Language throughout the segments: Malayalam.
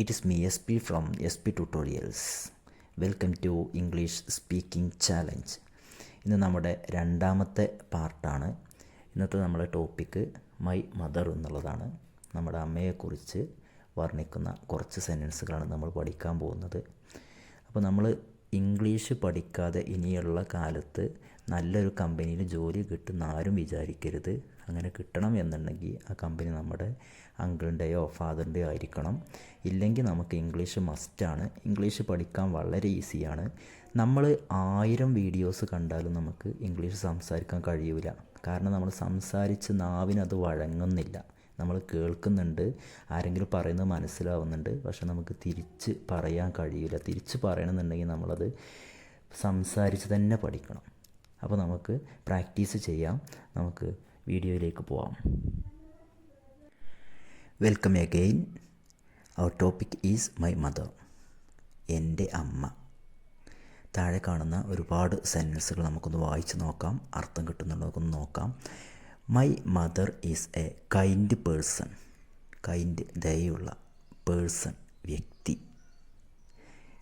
It is me SP from SP Tutorials. Welcome to English speaking challenge ഇന്ന് നമ്മുടെ രണ്ടാമത്തെ പാർട്ടാണ്. ഇന്നത്തെ നമ്മുടെ ടോപ്പിക്ക് മൈ മദർ എന്നുള്ളതാണ്. നമ്മുടെ അമ്മയെക്കുറിച്ച് വർണിക്കുന്ന കുറച്ച് സെന്റൻസുകളാണ് നമ്മൾ പഠിക്കാൻ പോകുന്നത്. അപ്പോൾ നമ്മൾ ഇംഗ്ലീഷ് പഠിക്കാതെ ഇനിയുള്ള കാലത്ത് നല്ലൊരു കമ്പനിയിൽ ജോലി കിട്ടുന്ന ആരും വിചാരിക്കരുത്. അങ്ങനെ കിട്ടണം എന്നുണ്ടെങ്കിൽ ആ കമ്പനി നമ്മുടെ അങ്കിളിന്റെയോ ഫാദറിന്റെയോ ആയിരിക്കണം. ഇല്ലെങ്കിൽ നമുക്ക് ഇംഗ്ലീഷ് മസ്റ്റാണ് ഇംഗ്ലീഷ് പഠിക്കാൻ വളരെ ഈസിയാണ് നമ്മൾ ആയിരം വീഡിയോസ് കണ്ടാലും നമുക്ക് ഇംഗ്ലീഷ് സംസാരിക്കാൻ കഴിയൂല. കാരണം നമ്മൾ സംസാരിച്ച് നാവിനത് വഴങ്ങുന്നില്ല. നമ്മൾ കേൾക്കുന്നുണ്ട്. ആരെങ്കിലും പറയുന്നത് മനസ്സിലാവുന്നുണ്ട്. പക്ഷെ നമുക്ക് തിരിച്ച് പറയാൻ കഴിയില്ല തിരിച്ച് പറയണമെന്നുണ്ടെങ്കിൽ നമ്മളത് സംസാരിച്ച് തന്നെ പഠിക്കണം. അപ്പോൾ നമുക്ക് പ്രാക്ടീസ് ചെയ്യാം. നമുക്ക് വീഡിയോയിലേക്ക് പോവാം. Welcome again our topic is my mother എന്റെ അമ്മ. താഴെ കാണുന്ന ഒരുപാട് സെന്റൻസുകൾ നമുക്കൊന്ന് വായിച്ച് നോക്കാം. അർത്ഥം കിട്ടുന്നുണ്ടോ നോക്കാം. My mother is a kind person kind ദയുള്ള person വ്യക്തി.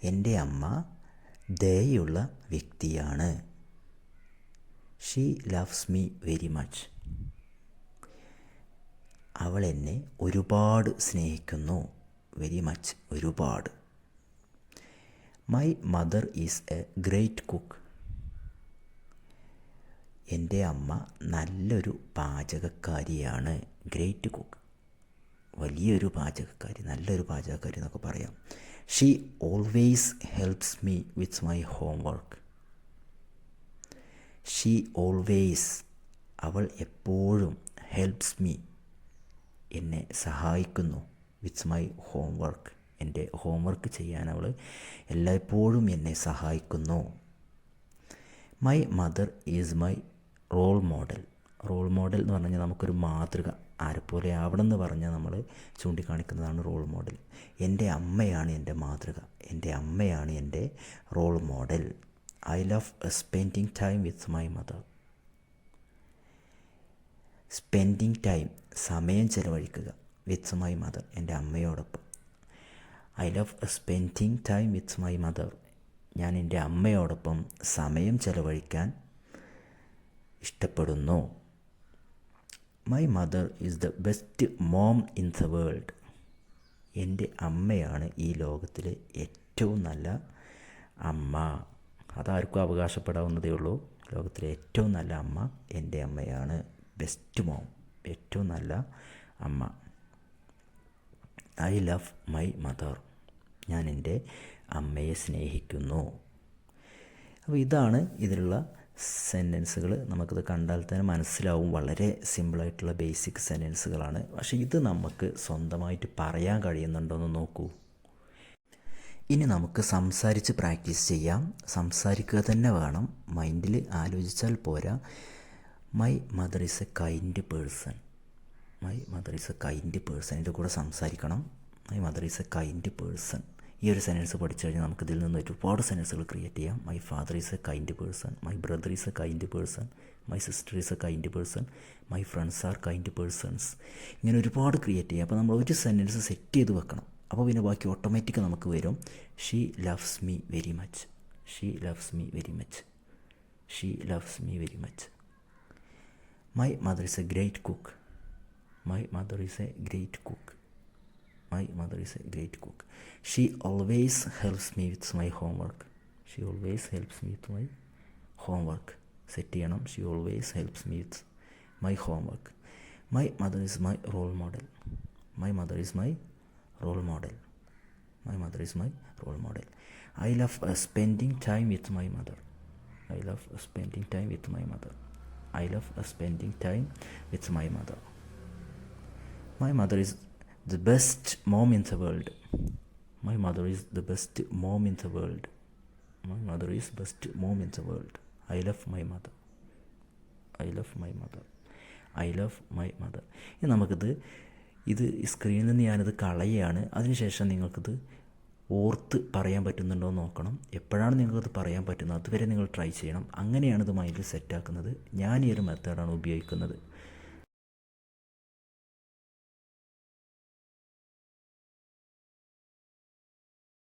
എന്റെ അമ്മ ദയുള്ള വ്യക്തിയാണ്. She loves me very much അവൾ എന്നെ ഒരുപാട് സ്നേഹിക്കുന്നു. വെരി മച്ച് ഒരുപാട്. My mother is a great cook എന്റെ അമ്മ നല്ലൊരു പാചകക്കാരിയാണ്. ഗ്രേറ്റ് കുക്ക് വലിയൊരു പാചകക്കാരി നല്ലൊരു പാചകക്കാരി എന്നൊക്കെ പറയാം. She always helps me with my home work she always അവൾ എപ്പോഴും ഹെൽപ്സ് മീ എന്നെ സഹായിക്കുന്നു. വിറ്റ്സ് മൈ ഹോം വർക്ക് എന്റെ ഹോം വർക്ക് ചെയ്യാൻ അവൾ എല്ലായ്പ്പോഴും എന്നെ സഹായിക്കുന്നു. My mother is my role model role model എന്ന് പറഞ്ഞാൽ നമുക്കൊരു മാതൃക. ആരെപ്പോലെ ആവണം എന്ന് പറഞ്ഞാൽ നമ്മൾ ചൂണ്ടിക്കാണിക്കുന്നതാണ് റോൾ മോഡൽ എന്റെ അമ്മയാണ് എന്റെ മാതൃക. എന്റെ അമ്മയാണ് എന്റെ role model I love spending time with my mother spending time സമയം ചിലവഴിക്കുക. വിത്ത് മൈ മദർ എന്റെ അമ്മയോടൊപ്പം. I love spending time with my mother ഞാൻ എന്റെ അമ്മയോടൊപ്പം സമയം ചെലവഴിക്കാൻ ഇഷ്ടപ്പെടുന്നു. My mother is the best mom in the world എന്റെ അമ്മയാണ് ഈ ലോകത്തിലെ ഏറ്റവും നല്ല അമ്മ. അതാർക്കും അവകാശപ്പെടാവുന്നതേ ഉള്ളൂ. ലോകത്തിലെ ഏറ്റവും നല്ല അമ്മ എന്റെ അമ്മയാണ്. ബെസ്റ്റ് മോം ഏറ്റവും നല്ല അമ്മ. I love my mother. ഞാൻ എന്റെ അമ്മയെ സ്നേഹിക്കുന്നു. അപ്പോൾ ഇതാണ് ഇതിലുള്ള സെന്റൻസുകൾ. നമുക്കിത് കണ്ടാൽ തന്നെ മനസ്സിലാവും. വളരെ സിമ്പിളായിട്ടുള്ള ബേസിക് സെന്റൻസുകളാണ്. പക്ഷേ ഇത് നമുക്ക് സ്വന്തമായിട്ട് പറയാൻ കഴിയുന്നുണ്ടോയെന്ന് നോക്കൂ. ഇനി നമുക്ക് സംസാരിച്ച് പ്രാക്ടീസ് ചെയ്യാം. സംസാരിക്കുക തന്നെ വേണം. മൈൻഡിൽ ആലോചിച്ചാൽ പോരാ. My mother is a kind person my mother is a kind person ഇതിന്റെ കൂടെ സംസാരിക്കണം. My mother is a kind person ഈ ഒരു സെന്റൻസ് പഠിച്ചു കഴിഞ്ഞാൽ നമുക്ക് ഇതിൽ നിന്ന് ഒരുപാട് സെന്റൻസുകൾ ക്രിയേറ്റ് ചെയ്യാം. My father is a kind person my brother is a kind person my sister is a kind person my friends are kind persons ഇങ്ങനെ ഒരുപാട് ക്രിയേറ്റ് ചെയ്യാം. അപ്പോൾ നമ്മൾ ഒരു സെന്റൻസ് സെറ്റ് ചെയ്ത് വെക്കണം. അപ്പോൾ പിന്നെ ബാക്കി ഓട്ടോമാറ്റിക് നമുക്ക് വരും. She loves me very much she loves me very much she loves me very much my mother is a great cook my mother is a great cook my mother is a great cook she always helps me with my homework she always helps me with my homework set ചെയ്യണം she always helps me with my homework my mother is my role model my mother is my role model my mother is my role model I love spending time with my mother I love spending time with my mother I love spending time with my mother. My mother is the best mom in the world my mother is the best mom in the world my mother is best mom in the world i love my mother i love my mother I love my mother. ഇനി നമുക്കിത് ഇത് സ്ക്രീനിൽ നിന്ന് ഞാനിത് കളയുകയാണ് അതിനുശേഷം നിങ്ങൾക്കിത് ഓർത്ത് പറയാൻ പറ്റുന്നുണ്ടോ എന്ന് നോക്കണം. എപ്പോഴാണ് നിങ്ങൾക്കത് പറയാൻ പറ്റുന്നത്? അതുവരെ നിങ്ങൾ ട്രൈ ചെയ്യണം. അങ്ങനെയാണ് ഇത് മൈൻഡിൽ സെറ്റാക്കുന്നത് ഞാൻ ഈ ഒരു മെത്തേഡാണ് ഉപയോഗിക്കുന്നത്.